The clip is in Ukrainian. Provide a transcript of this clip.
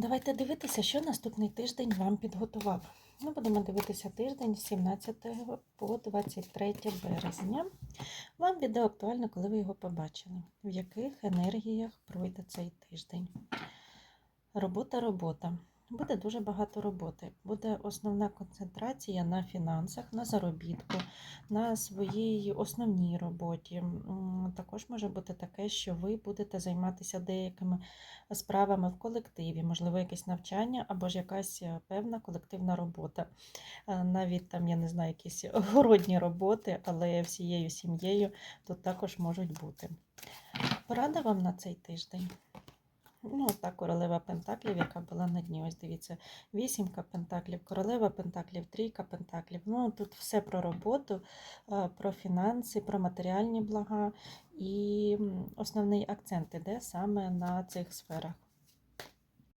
Давайте дивитися, що наступний тиждень вам підготував. Ми будемо дивитися тиждень з 17 по 23 березня. Вам відео актуально, коли ви його побачили, в яких енергіях пройде цей тиждень. Робота, робота. Буде дуже багато роботи. Буде основна концентрація на фінансах, на заробітку, на своїй основній роботі. Також може бути таке, що ви будете займатися деякими справами в колективі, можливо, якесь навчання або ж якась е, певна колективна робота. Е, Навіть там, я не знаю, якісь городні роботи, але всією сім'єю тут також можуть бути. Порада вам на цей тиждень. Ну, та королева Пентаклів, яка була на дні. Ось дивіться, вісімка Пентаклів, королева Пентаклів, трійка Пентаклів. Ну, тут все про роботу, е, про фінанси, про матеріальні блага. І основний акцент іде саме на цих сферах.